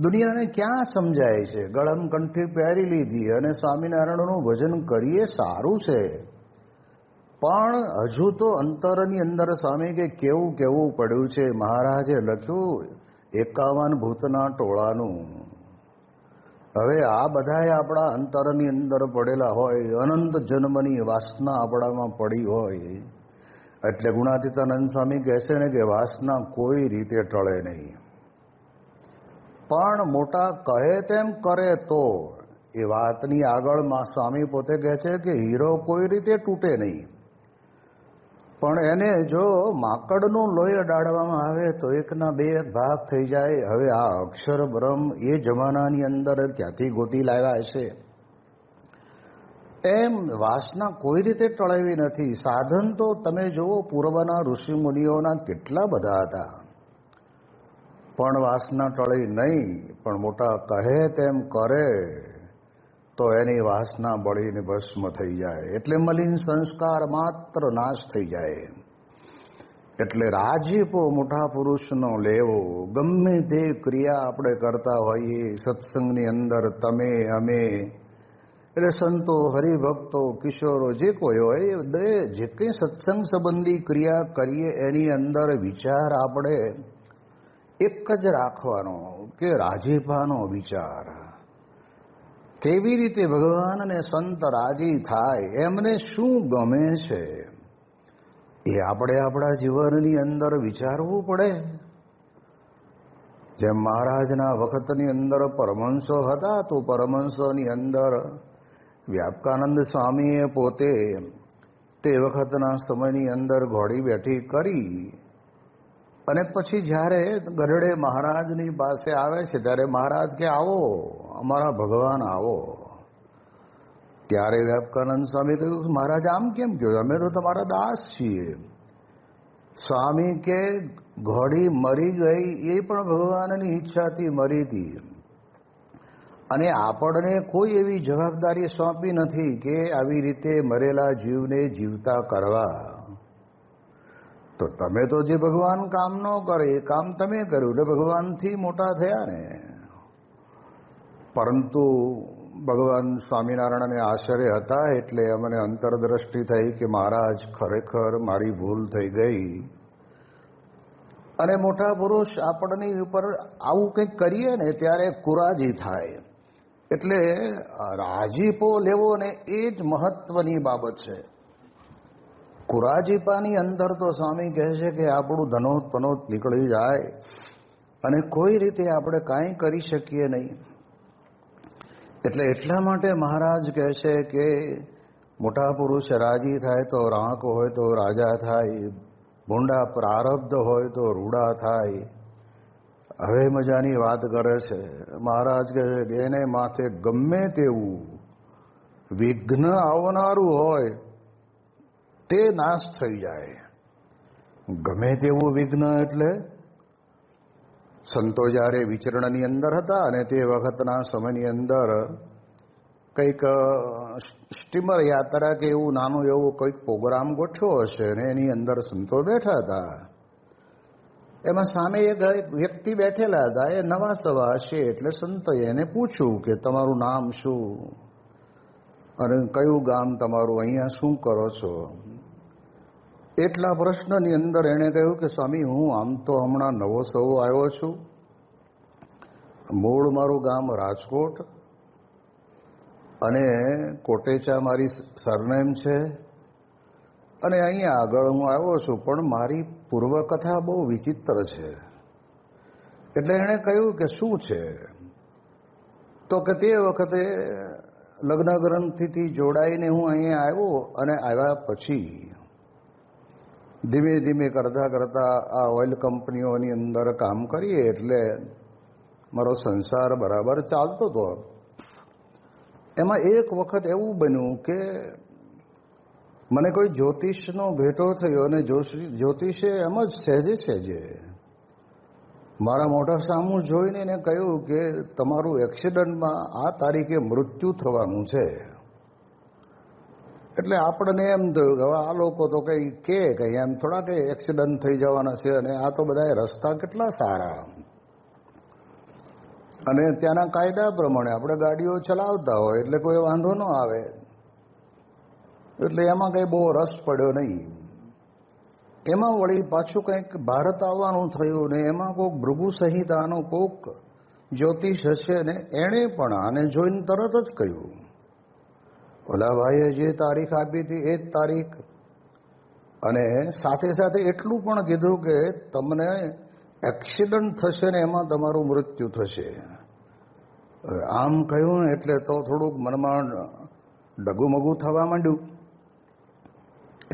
દુનિયાને ક્યાં સમજાય છે? ગળમ કંઠી પહેરી લીધી અને સ્વામિનારાયણનું ભજન કરીએ સારું છે. પણ હજુ તો અંતરની અંદર સ્વામી કે કેવું કેવું પડ્યું છે? મહારાજે લખ્યું, એકાવન ભૂતના ટોળાનું. હવે આ બધાએ આપણા અંતરની અંદર પડેલા હોય, અનંત જન્મની વાસના આપણામાં પડી હોય. એટલે ગુણાતીતાનંદ સ્વામી કહેશે ને કે વાસના કોઈ રીતે ટળે નહીં. પણ મોટા કહે તેમ કરે તો. એ વાતની આગળમાં સ્વામી પોતે કહે છે કે હીરો કોઈ રીતે તૂટે નહીં. પણ એને જો માકડનું લોહી અડાડવામાં આવે તો એકના બે ભાગ થઈ જાય. હવે આ અક્ષર બ્રહ્મ એ જમાનાની અંદર ક્યાંથી ગોતી લાવ્યા હશે? એમ વાસના કોઈ રીતે ટળાવી નથી. સાધન તો તમે જુઓ, પૂર્વના ઋષિ મુનિઓના કેટલા બધા હતા. પણ વાસના ટળી નહીં, પણ મોટા કહે તેમ કરે, તો એની વાસના બળીને ભસ્મ થઈ જાય. એટલે મલિન સંસ્કાર માત્ર નાશ થઈ જાય. એટલે રાજીપો મોટા પુરુષનો લેવો. ગમે તે ક્રિયા આપણે કરતા હોઈએ, સત્સંગની અંદર તમે, અમે. એટલે સંતો, હરિભક્તો, કિશોરો, જે કોઈ હોય દે જે કંઈ સત્સંગ સંબંધી ક્રિયા કરીએ, એની અંદર વિચાર આપણે એક જ રાખવાનો કે રાજીપાનો વિચાર. કેવી રીતે ભગવાન અને સંત રાજી થાય, એમને શું ગમે છે? એ આપણે આપણા જીવનની અંદર વિચારવું પડે. જેમ મહારાજના વખતની અંદર પરમહંસો હતા, તો પરમહંસોની અંદર વ્યાપકાનંદ સ્વામીએ પોતે તે વખતના સમયની અંદર ઘોડી બેઠી કરી અને પછી જ્યારે ગરડે મહારાજની પાસે આવે છે, ત્યારે મહારાજ કે, આવો, અમારા ભગવાન આવો. ત્યારે વ્યાપકાનંદ સ્વામી કહ્યું, મહારાજ, આમ કેમ કહ્યું અમે તો તમારા દાસ છીએ. સ્વામી કે, ઘોડી મરી ગઈ, એ પણ ભગવાનની ઈચ્છાથી મરી હતી. અને આપણને કોઈ એવી જવાબદારી સોંપી નથી કે આવી રીતે મરેલા જીવને જીવતા કરવા. તો તમે તો જે ભગવાન કામ ન કરે, એ કામ તમે કર્યું. એટલે ભગવાનથી મોટા થયા ને. પરંતુ ભગવાન સ્વામિનારાયણને આશ્ચર્ય હતા, એટલે અમને અંતરદ્રષ્ટિ થઈ કે મહારાજ, ખરેખર મારી ભૂલ થઈ ગઈ. અને મોટા પુરુષ આપણની ઉપર આવું કંઈક કરીએ ને, ત્યારે કુરાજી થાય. એટલે રાજીપો લેવો ને એ જ મહત્વની બાબત છે. કુરાજીપાની અંદર તો સ્વામી કહે છે કે આપણું ધનોત પનોત નીકળી જાય. અને કોઈ રીતે આપણે કાંઈ કરી શકીએ નહીં. એટલે એટલા માટે મહારાજ કહે છે કે મોટા પુરુષ રાજી થાય તો રાણક હોય તો રાજા થાય, ભૂંડા પ્રારબ્ધ હોય તો રૂડા થાય. હવે મજાની વાત કરે છે. મહારાજ કહે છે કે એને માથે ગમે તેવું વિઘ્ન આવનારું હોય તે નાશ થઈ જાય. ગમે તેવું વિઘ્ન એટલે સંતો જ્યારે વિચરણની અંદર હતા અને તે વખતના સમયની અંદર કંઈક સ્ટીમર યાત્રા કે એવું નાનું એવું કંઈક પ્રોગ્રામ ગોઠવ્યો હશે ને એની અંદર સંતો બેઠા હતા. એમાં સામે એક વ્યક્તિ બેઠેલા હતા, એ નવા સવા હશે એટલે સંતોએ એને પૂછ્યું કે તમારું નામ શું? અને કયું ગામ તમારું અહીંયા શું કરો છો? એટલા પ્રશ્નની અંદર એણે કહ્યું કે, સ્વામી, હું આમ તો હમણાં નવો સવો આવ્યો છું. મૂળ મારું ગામ રાજકોટ અને કોટેચા મારી સરનેમ છે. અને અહીંયા આગળ હું આવ્યો છું, પણ મારી પૂર્વકથા બહુ વિચિત્ર છે. એટલે એણે કહ્યું કે, શું છે? તો કે, તે વખતે લગ્ન ગ્રંથિથી જોડાઈને હું અહીંયા આવ્યો અને આવ્યા પછી ધીમે ધીમે કરતાં કરતાં આ ઓઇલ કંપનીઓની અંદર કામ કરીએ એટલે મારો સંસાર બરાબર ચાલતો હતો એમાં એક વખત એવું બન્યું કે મને કોઈ જ્યોતિષનો ભેટો થયો અને જ્યોતિષે એમ જ સહેજે સહેજે મારા મોટા સામું જોઈને એને કહ્યું કે તમારું એક્સિડન્ટમાં આ તારીખે મૃત્યુ થવાનું છે. એટલે આપણને એમ થયું કે હવે આ લોકો તો કંઈ કે કંઈ, એમ થોડા કંઈ એક્સિડન્ટ થઈ જવાના છે અને આ તો બધા રસ્તા કેટલા સારા. અને ત્યાંના કાયદા પ્રમાણે આપણે ગાડીઓ ચલાવતા હોય એટલે કોઈ વાંધો ન આવે. એટલે એમાં કંઈ બહુ રસ પડ્યો નહીં. એમાં વળી પાછું કંઈક ભારત આવવાનું થયું ને એમાં કોઈક ભૃગુ સંહિતાનો કોક જ્યોતિષ હશે ને એણે પણ આને જોઈને તરત જ કહ્યું. ઓલા ભાઈએ જે તારીખ આપી હતી એ જ તારીખ. અને સાથે સાથે એટલું પણ કીધું કે તમને એક્સિડન્ટ થશે ને એમાં તમારું મૃત્યુ થશે. આમ કહ્યું એટલે તો થોડુંક મનમાં ડગુમગુ થવા માંડ્યું.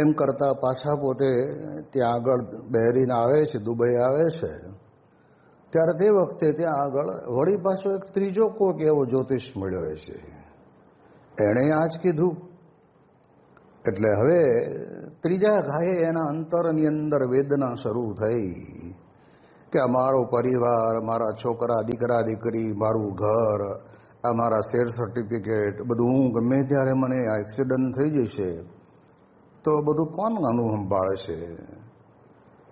એમ કરતા પાછા પોતે ત્યાં આગળ બહેરીને આવે છે, દુબઈ આવે છે. ત્યારે તે વખતે ત્યાં આગળ વળી પાછો એક ત્રીજો કોક એવો જ્યોતિષ મળ્યો છે એણે આ જ કીધું. એટલે હવે ત્રીજા ઘાયે એના અંતરની અંદર વેદના શરૂ થઈ કે અમારો પરિવાર, મારા છોકરા, દીકરા, દીકરી, મારું ઘર, આ મારા શેર સર્ટિફિકેટ બધું હું ગમે ત્યારે મને આ એક્સિડન્ટ થઈ જશે તો બધું કોણ આનું છે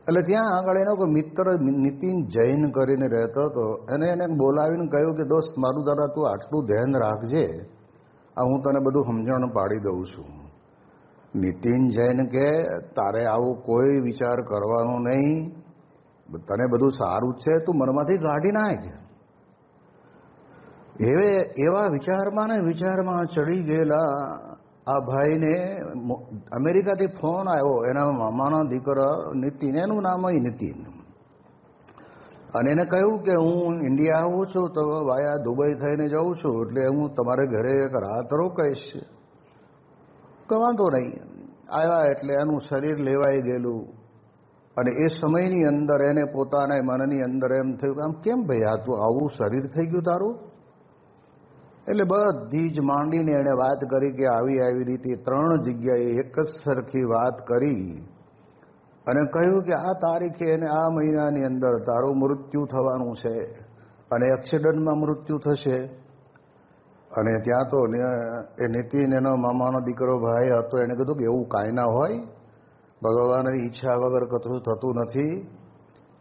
એટલે ત્યાં આગળ એનો કોઈ મિત્ર નીતિન જૈન કરીને રહેતો હતો. એને એને બોલાવીને કહ્યું કે, દોસ્ત, મારું દાદા, તું આટલું ધ્યાન રાખજે. આ હું તને બધું સમજણ પાડી દઉં છું. નીતિન જૈન કે, તારે આવું કોઈ વિચાર કરવાનો નહીં. તને બધું સારું છે, તું મનમાંથી કાઢી નાખ. એવે, એવા વિચારમાં ને વિચારમાં ચડી ગયેલા આ ભાઈને અમેરિકાથી ફોન આવ્યો. એના મામાનો દીકરા નીતિન એનું નામ હોય નીતિન. અને એને કહ્યું કે હું ઇન્ડિયા આવું છું તો વાયા દુબઈ થઈને જાઉં છું, એટલે હું તમારે ઘરે એક રાત રોકાઈશ. કે વાંધો નહીં. આવ્યા એટલે એનું શરીર લેવાઈ ગયેલું. અને એ સમયની અંદર એને પોતાના મનની અંદર એમ થયું કે આમ કેમ ભાઈ આ તું આવું શરીર થઈ ગયું તારું? એટલે બધી જ માંડીને એણે વાત કરી કે આવી આવી રીતે ત્રણ જગ્યાએ એક જ સરખી વાત કરી. અને કહ્યું કે આ તારીખે અને આ મહિનાની અંદર તારું મૃત્યુ થવાનું છે અને એક્સિડન્ટમાં મૃત્યુ થશે. અને ત્યાં તો એ નીતિન એનો મામાનો દીકરો ભાઈ હતો એણે કીધું કે એવું કાંઈ ના હોય. ભગવાનની ઈચ્છા વગર કતરું થતું નથી.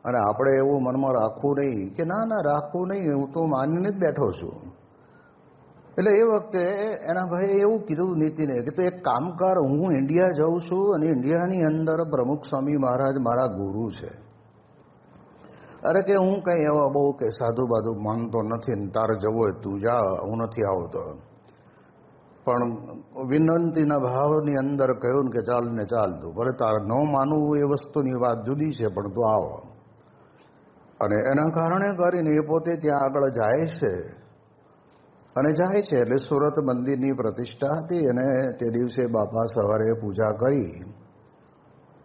અને આપણે એવું મનમાં રાખવું નહીં કે ના ના, રાખવું નહીં, હું તો માનીને જ બેઠો છું. એટલે એ વખતે એના ભાઈએ એવું કીધું નીતિને કે તો એક કામ કર, હું ઇન્ડિયા જાઉં છું અને ઇન્ડિયાની અંદર પ્રમુખ સ્વામી મહારાજ મારા ગુરુ છે. અરે કે હું કંઈ એવા બહુ કે સાધુ બાધુ માનતો નથી ને તારે જવું હોય, તું જા, હું નથી આવતો. પણ વિનંતીના ભાવની અંદર કહ્યું ને કે ચાલ ને ચાલ તું. ભલે તારે ન માનવું એ વસ્તુની વાત જુદી છે, પણ તું આવો. અને એના કારણે કરીને એ પોતે ત્યાં આગળ જાય છે. અને જાય છે એટલે સુરત મંદિરની પ્રતિષ્ઠા હતી અને તે દિવસે બાપા સવારે પૂજા કરી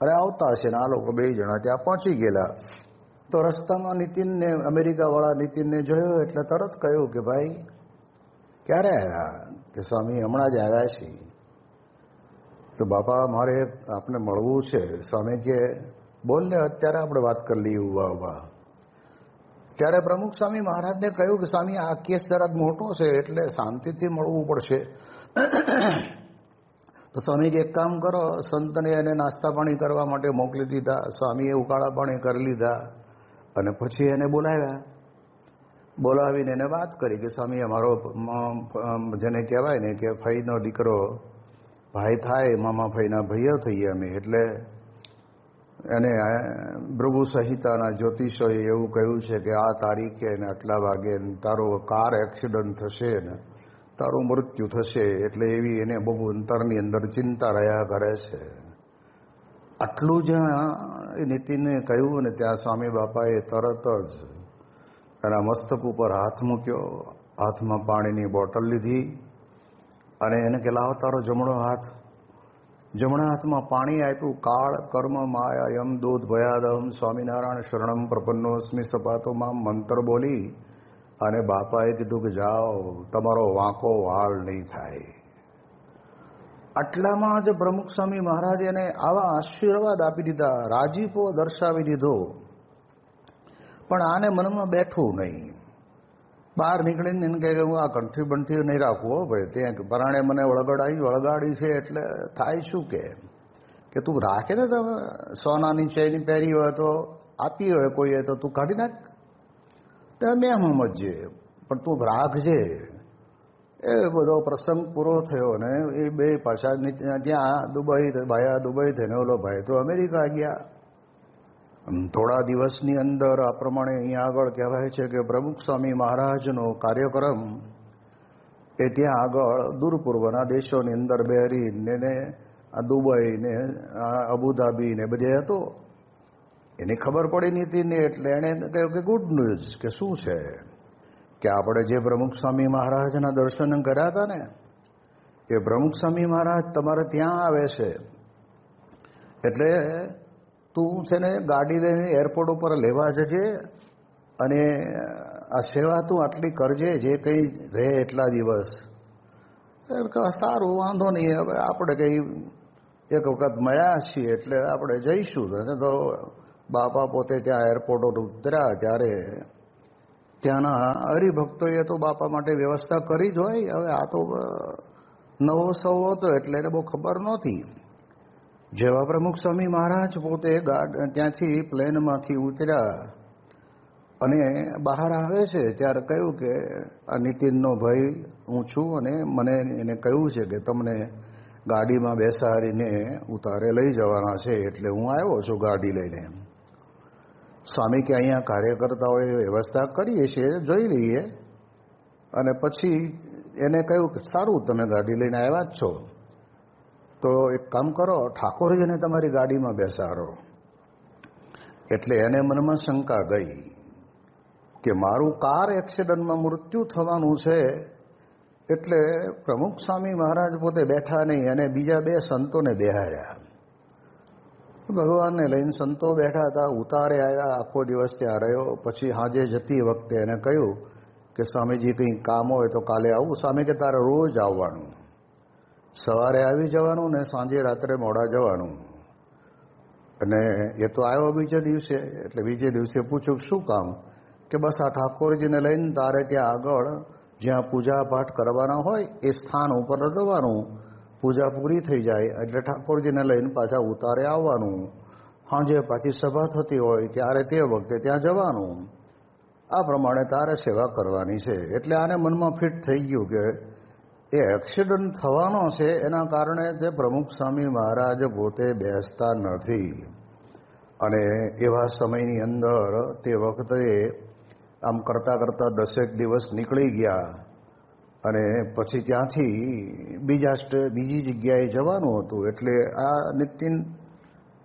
અને આવતા છે ને આ લોકો બે જણા ત્યાં પહોંચી ગયેલા. તો રસ્તામાં નીતિનને, અમેરિકાવાળા નીતિનને જોયો એટલે તરત કહ્યું કે ભાઈ, ક્યારે આવ્યા કે સ્વામી, હમણાં જ આવ્યા છીએ. તો બાપા, મારે આપને મળવું છે. સ્વામી કે, બોલ ને, અત્યારે આપણે વાત કરી લઈએ, ઊભા ઊભા. ત્યારે પ્રમુખ સ્વામી મહારાજને કહ્યું કે, સ્વામી, આ કેસ જરાક મોટો છે, એટલે શાંતિથી મળવું પડશે. તો સ્વામી એક કામ કરો, સંતને એને નાસ્તા પાણી કરવા માટે મોકલી દીધા. સ્વામીએ ઉકાળા પાણી કરી લીધા અને પછી એને બોલાવ્યા. બોલાવીને એને વાત કરી કે, સ્વામી, અમારો જેને કહેવાય ને કે ફઈનો દીકરો, ભાઈ થાય, મામા ફઈના ભૈયો થઈએ અમે, એટલે એને ભૃગુ સહિતાના જ્યોતિષોએ એવું કહ્યું છે કે આ તારીખે ને આટલા વાગે તારો કાર એક્સિડન્ટ થશે ને તારું મૃત્યુ થશે એટલે એવી એને બહુ અંતરની અંદર ચિંતા રહ્યા કરે છે. આટલું જ્યાં એ નીતિને કહ્યું ને ત્યાં સ્વામી બાપાએ તરત જ એના મસ્તક ઉપર હાથ મૂક્યો, હાથમાં પાણીની બોટલ લીધી અને એને કે લાવો તારો જમણો હાથ. જમણા હાથમાં પાણી આપ્યું, કાળ કર્મ માયા યમ દૂધ ભયાદમ સ્વામિનારાયણ શરણમ પ્રપન્નોસ્મી સપાતો માં મંત્ર બોલી અને બાપાએ કીધું કે જાઓ, તમારો વાંકો વાળ નહીં થાય. આટલામાં જ પ્રમુખ સ્વામી મહારાજ એને આવા આશીર્વાદ આપી દીધા, રાજીપો દર્શાવી દીધો. પણ આને મનમાં બેઠું નહીં. બહાર નીકળીને એને કહે કે હું આ કંઠી બંઠી નહીં રાખવું હો ભાઈ. ત્યાં પરાણે મને વળગાડી વળગાડી છે એટલે થાય શું કે? કે તું રાખે ને તમે? સોનાની ચેની પહેરી હોય તો આપી હોય કોઈએ તો તું કાઢી નાખ. તો મેં સમજીએ પણ તું રાખજે. એ બધો પ્રસંગ પૂરો થયો ને એ બે પાછા ત્યાં દુબઈ, ભાયા દુબઈ થઈને ઓલો ભાઈ તો અમેરિકા ગયા. થોડા દિવસની અંદર આ પ્રમાણે અહીંયા આગળ કહેવાય છે કે પ્રમુખ સ્વામી મહારાજનો કાર્યક્રમ એ ત્યાં આગળ દૂરપૂર્વના દેશોની અંદર બહેરીન ને ને આ દુબઈ ને અબુધાબી ને બધે હતો. એની ખબર પડી નીતિને એટલે એણે કહ્યું કે ગુડ ન્યૂઝ કે શું છે? કે આપણે જે પ્રમુખ સ્વામી મહારાજના દર્શન કર્યા હતા ને, એ પ્રમુખ સ્વામી મહારાજ તમારે ત્યાં આવે છે. એટલે તું છે ને ગાડી લઈને એરપોર્ટ ઉપર લેવા જજે અને આ સેવા તું આટલી કરજે જે કંઈ રહે એટલા દિવસ. સારું, વાંધો નહીં, હવે આપણે કંઈ એક વખત મળ્યા છીએ એટલે આપણે જઈશું. તો બાપા પોતે ત્યાં એરપોર્ટ ઉપર ઉતર્યા ત્યારે ત્યાંના હરિભક્તોએ તો બાપા માટે વ્યવસ્થા કરી જ હોય. હવે આ તો નવો સૌ હતો એટલે એને બહુ ખબર નહોતી. જેવા પ્રમુખ સ્વામી મહારાજ પોતે ત્યાંથી પ્લેનમાંથી ઉતર્યા અને બહાર આવે છે ત્યારે કહ્યું કે, આ નીતિનનો ભાઈ હું છું અને મને એને કહ્યું છે કે તમને ગાડીમાં બેસાડીને ઉતારે લઈ જવાના છે એટલે હું આવ્યો છું ગાડી લઈને. સ્વામી કે, અહીંયા કાર્યકર્તાઓએ વ્યવસ્થા કરીએ છીએ જોઈ લઈએ. અને પછી એને કહ્યું કે, સારું, તમે ગાડી લઈને આવ્યા જ છો. તો એક કામ કરો ઠાકોરજીને તમારી ગાડીમાં બેસાડો. એટલે એને મનમાં શંકા ગઈ કે મારું કાર એક્સિડન્ટમાં મૃત્યુ થવાનું છે, એટલે પ્રમુખ સ્વામી મહારાજ પોતે બેઠા નહીં અને બીજા બે સંતોને બેહાર્યા. ભગવાનને લઈને સંતો બેઠા હતા, ઉતારે આવ્યા આખો દિવસ ત્યાં રહ્યો. પછી હાજે જતી વખતે એને કહ્યું કે સ્વામીજી કંઈ કામ હોય તો કાલે આવું. સ્વામી કે તારે રોજ આવવાનું. સવારે આવી જવાનું ને સાંજે રાત્રે મોડા જવાનું. અને એ તો આવ્યો બીજે દિવસે, એટલે બીજે દિવસે પૂછ્યું, શું કામ? કે બસ આ ઠાકોરજીને લઈને તારે ત્યાં આગળ જ્યાં પૂજા પાઠ કરવાના હોય એ સ્થાન ઉપર રદવાનું પૂજા પૂરી થઈ જાય, એટલે ઠાકોરજીને લઈને પાછા ઉતારે આવવાનું. સાંજે પાછી સભા થતી હોય, ત્યારે તે વખતે ત્યાં જવાનું. આ પ્રમાણે તારે સેવા કરવાની છે. એટલે આને મનમાં ફિટ થઈ ગયું કે એ એક્સિડન્ટ થવાનો છે, એના કારણે તે પ્રમુખ સ્વામી મહારાજ પોતે બેસતા નથી. અને એવા સમયની અંદર તે વખતે આમ કરતાં કરતાં દસેક દિવસ નીકળી ગયા. અને પછી ત્યાંથી બીજા બીજી જગ્યાએ જવાનું હતું. એટલે આ નિતિન,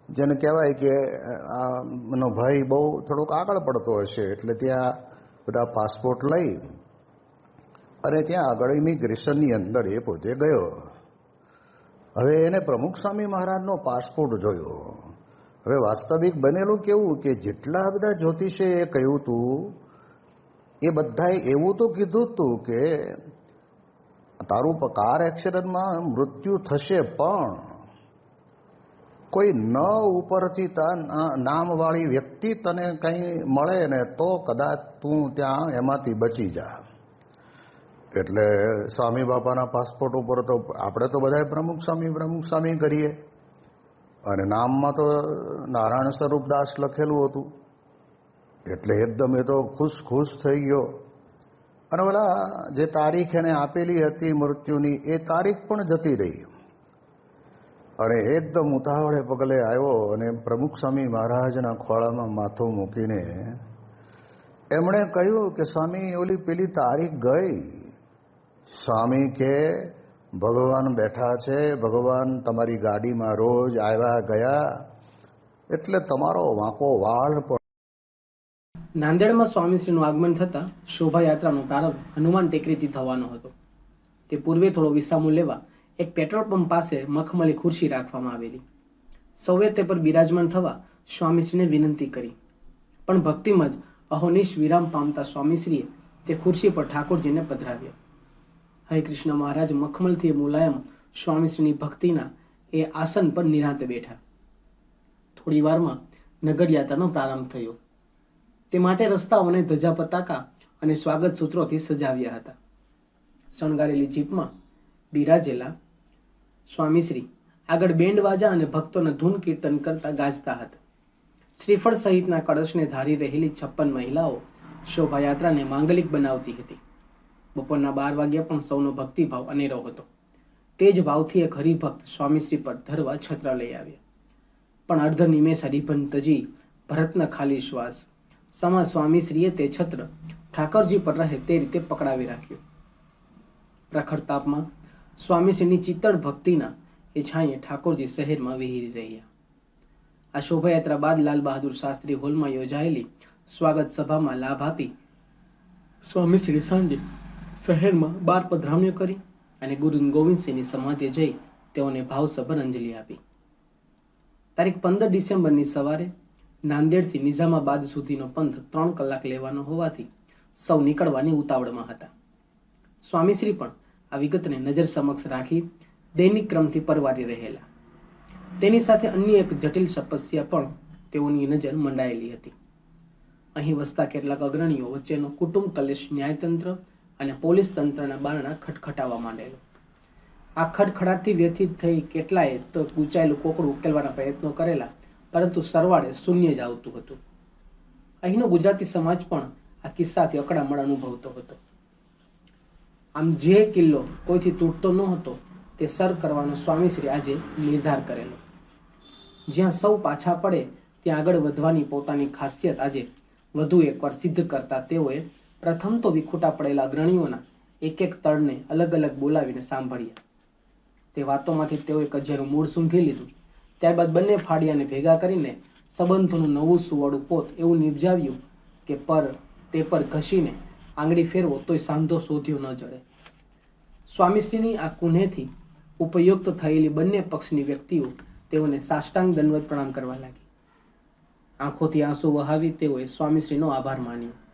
જેને કહેવાય કે આનો ભાઈ બહુ થોડોક આગળ પડતો હશે. એટલે ત્યાં બધા પાસપોર્ટ લઈ અને ત્યાં આગળ ઇમિગ્રેશનની અંદર એ પોતે ગયો. હવે એને પ્રમુખ સ્વામી મહારાજનો પાસપોર્ટ જોયો. હવે વાસ્તવિક બનેલું કેવું કે જેટલા બધા જ્યોતિષે એ કહ્યું હતું એ બધાએ એવું તો કીધું હતું કે તારું કાર એક્સિડન્ટમાં મૃત્યુ થશે પણ કોઈ ન ઉપરથી નામવાળી વ્યક્તિ તને કંઈ મળે ને તો કદાચ તું ત્યાં એમાંથી બચી જા. એટલે સ્વામી બાપાના પાસપોર્ટ ઉપર તો આપણે તો બધાય પ્રમુખ સ્વામી પ્રમુખ સ્વામી કરીએ. અને નામમાં તો નારાયણ સ્વરૂપ દાસ લખેલું હતું. એટલે એકદમ એ તો ખુશ ખુશ થઈ ગયો. અને ઓલા જે તારીખ એને આપેલી હતી મૃત્યુની, એ તારીખ પણ જતી રહી. અને એકદમ ઉતાવળે પગલે આવ્યો અને પ્રમુખ સ્વામી મહારાજના ખોળામાં માથું મૂકીને એમણે કહ્યું કે, સ્વામી, ઓલી પેલી તારીખ ગઈ. સ્વામી કે, ભગવાન બેઠા છે, ભગવાન તમારી ગાડીમાં રોજ આવ્યા ગયા, એટલે તમારો વાંકો વાળ પણ નાંદેડમાં સ્વામીશ્રીનું આગમન થતાં શોભાયાત્રાનો પ્રારંભ હનુમાન ટેકરીથી થવાનો હતો. તે પૂર્વે થોડો વિસામો લેવા એક પેટ્રોલ પંપ પાસે મખમલી ખુરશી રાખવામાં આવેલી. સૌએ તે પર બિરાજમાન થવા સ્વામીશ્રીને વિનંતી કરી. પણ ભક્તિમાં જ અહોનિશ વિરામ પામતા સ્વામીશ્રીએ તે ખુરશી પર ઠાકોરજીને પધરાવ્યા. હરે કૃષ્ણ મહારાજ, મખમલથી મુલાયમ સ્વામીશ્રીની ભક્તિના એ આસન પર નિરાંતે બેઠા. થોડી વારમાં નગરયાત્રાનો પ્રારંભ થયો. તે માટે રસ્તાઓને ધજા પતાકા અને સ્વાગત સૂત્રોથી સજાવ્યા હતા. શણગારેલી જીપમાં બિરાજેલા સ્વામીશ્રી આગળ બેન્ડ વાજા અને ભક્તોને ધૂન કીર્તન કરતા ગાજતા હતા. શ્રીફળ સહિતના કળશને ધારી રહેલી છપ્પન મહિલાઓ શોભાયાત્રાને માંગલિક બનાવતી હતી. બપોરના બાર વાગ્યા પણ સૌનો ભક્તિભાવ અનેરો હતો. તે જ ભાવથી એક હરિભક્ત સ્વામીશ્રી પર ધરવા છત્ર લઈ આવ્યા. પણ અર્ધ નિમેષ હરિભન તજી ભરતના ખાલી શ્વાસ, સમા સ્વામીશ્રીએ તે છત્ર ઠાકરજી પર રહે તે રીતે પકડાવી રાખ્યું. પ્રખર તાપમાં સ્વામીશ્રીની ચિત્તળ ભક્તિના એ છાંયે ઠાકોરજી શહેરમાં વિહીરી રહ્યા. આ શોભાયાત્રા બાદ લાલ બહાદુર શાસ્ત્રી હોલમાં યોજાયેલી સ્વાગત સભામાં લાભ આપી સ્વામીશ્રી સાંજે શહેરમાં બાર પધરામણીઓ કરી અને ગુરુ ગોવિંદસિંહની સમાધિએ જઈ તેઓને ભાવસભર અંજલિ આપી. તારીખ પંદર ડિસેમ્બરની સવારે નાંદેડથી નિઝામાબાદ સુધીનો પંથ ત્રણ કલાક લેવાનો હોવાથી સૌ નીકળવાની ઉતાવળમાં હતા. સ્વામીશ્રી પણ આ વિગતને નજર સમક્ષ રાખી દૈનિક ક્રમથી પરવારી રહેલા. તેની સાથે અન્ય એક જટિલ તપસ્યા પણ તેઓની નજર મંડાયેલી હતી. અહીં વસતા કેટલાક અગ્રણીઓ વચ્ચેનો કુટુંબ કલેશ ન્યાયતંત્ર અને પોલીસ તંત્રના બારણા ખટખટાવા માંડેલો. આ ખટખડાટથી વ્યથિત થઈ કેટલાએ તો ગૂંચાયેલું કોકડું ઉકેલવાના પ્રયત્નો કરેલા, પરંતુ સરવાળે શૂન્ય જ આવતું હતું. અહીંનો ગુજરાતી સમાજ પણ આ કિસ્સાથી અકડામણ અનુભવતો હતો. આમ જે કિલ્લો કોઈથી તૂટતો ન હતો, તે સર કરવાનો સ્વામીશ્રી આજે નિર્ધાર કરેલો. જ્યાં સૌ પાછા પડે, ત્યાં આગળ વધવાની પોતાની ખાસિયત આજે વધુ એકવાર સિદ્ધ કરતા તેઓએ પ્રથમ તો વિખૂટા પડેલા અગ્રણીઓના એક એક તળને અલગ અલગ બોલાવીને સાંભળ્યા. તે વાતોમાંથી તેઓએ કજિયાનું મૂળ સૂંઘી લીધું. ત્યારબાદ બંને ફાડિયાને ભેગા કરીને સંબંધોનું નવું સુવાળું પોત એવું નિપજાવ્યું કે પર તે પર ઘસીને આંગળી ફેરવો તોય સાંધો શોધ્યો ન જડે. સ્વામીશ્રીની આ કુનેથી ઉપયુક્ત થયેલી બંને પક્ષની વ્યક્તિઓ તેઓને સાષ્ટાંગ દંડવત પ્રણામ કરવા લાગી. આંખોથી આંસુ વહાવી તેઓએ સ્વામીશ્રીનો આભાર માન્યો.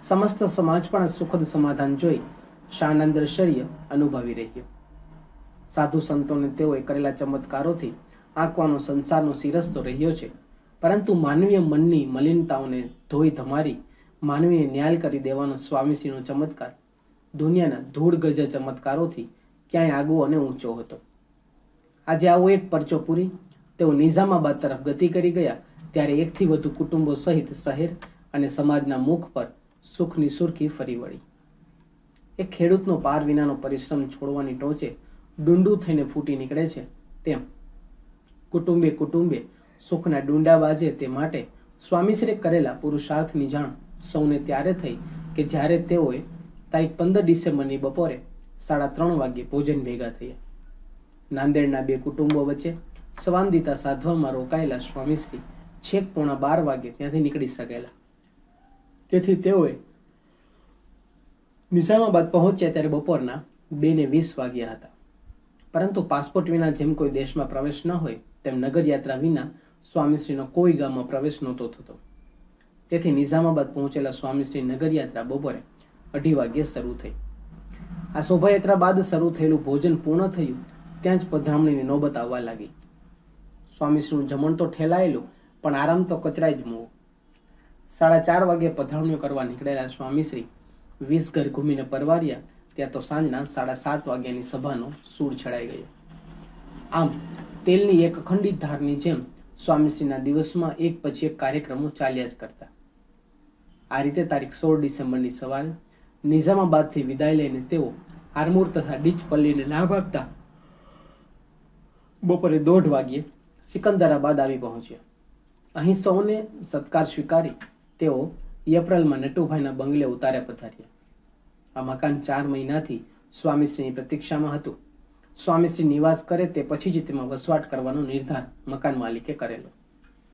સમસ્ત સમાજ પણ સુખદ સમાધાન જોઈ શાનંદશ્ચર્ય અનુભવી રહ્યો. સાધુ સંતોને તેઓએ કરેલા ચમત્કારોથી આંકવાનો સંસારનો શિરસ્તો રહ્યો છે. પરંતુ માનવીય મનની મલિનતાઓને ધોઈ ધમારી માનવીને ન્યાય કરી દેવાનો સ્વામીશ્રીનો ચમત્કાર, દુનિયાના ધૂળ ગજ ચમત્કારોથી ક્યાંય આગવો અને ઊંચો હતો. આજે આવો એક પરચો પૂરી. તેઓ નિઝામાબાદ તરફ ગતિ કરી ગયા, ત્યારે એકથી વધુ કુટુંબો સહિત શહેર અને સમાજના મુખ પર સુખની સુરખી ફરી વળી. એ ખેડૂતનો પાર વિનાનો પરિશ્રમ છોડવાની ટોચે ડુંડું થઈને ફૂટી નીકળે છે તેમ. કુટુંબે કુટુંબે સુખના ડુંડા બાજે તે માટે સ્વામીશ્રીએ કરેલા પુરુષાર્થની જાણ સૌને ત્યારે થઈ કે જ્યારે તેઓએ તારીખ પંદર ડિસેમ્બરની બપોરે સાડા ત્રણ વાગ્યે ભોજન ભેગા થયા. નાંદેડના બે કુટુંબો વચ્ચે સવાંદિતા સાધવામાં રોકાયેલા સ્વામીશ્રી છેક પોણા બાર વાગે ત્યાંથી નીકળી શકેલા. તેથી તેઓએ નિઝામાબાદ પહોંચ્યા ત્યારે બપોરના બે ને વીસ વાગ્યા હતા. પરંતુ પાસપોર્ટ વિના જેમ કોઈ દેશમાં પ્રવેશ ન હોય, તેમ નગરયાત્રા વિના સ્વામીશ્રીનો કોઈ ગામમાં પ્રવેશ નહોતો થતો. તેથી નિઝામાબાદ પહોંચેલા સ્વામીશ્રી નગરયાત્રા બપોરે અઢી વાગ્યે શરૂ થઈ. આ શોભાયાત્રા બાદ શરૂ થયેલું ભોજન પૂર્ણ થયું, ત્યાં જ પધરામણીની નોબત આવવા લાગી. સ્વામીશ્રીનું જમણ તો ઠેલાયેલું, પણ આરામ તો કચરાય જ મોવો. સાડા ચાર વાગે પધરામણીઓ કરવા નીકળેલા સ્વામીશ્રી વીસ ઘર ઘૂમીને પરવાર્યા. ત્યાં તો સાંજના સાડા સાત વાગ્યાની સભાનો સૂર છડાઈ ગયો. આમ તેલની એક અખંડિત ધારની જેમ સ્વામીશ્રીના દિવસમાં એક પછી એક કાર્યક્રમો ચાલ્યા જ કરતા. આ રીતે તારીખ સોળ ડિસેમ્બરની સવારે નિઝામાબાદથી વિદાય લઈને તેઓ આરમૂર તથા ડીચપલ્લીને લાભ આપતા બપોરે દોઢ વાગ્યે સિકંદરાબાદ આવી પહોંચ્યા. અહીં સૌને સત્કાર સ્વીકારી તેઓ એપ્રિલમાં નટુભાઈના બંગલે ઉતાર્યા પધાર્યા. આ મકાન ચાર મહિનાથી સ્વામીશ્રીની પ્રતીક્ષામાં હતું. સ્વામીશ્રી નિવાસ કરે તે પછી જ તેમાં વસવાટ કરવાનો નિર્ધાર મકાન માલિકે કરેલો.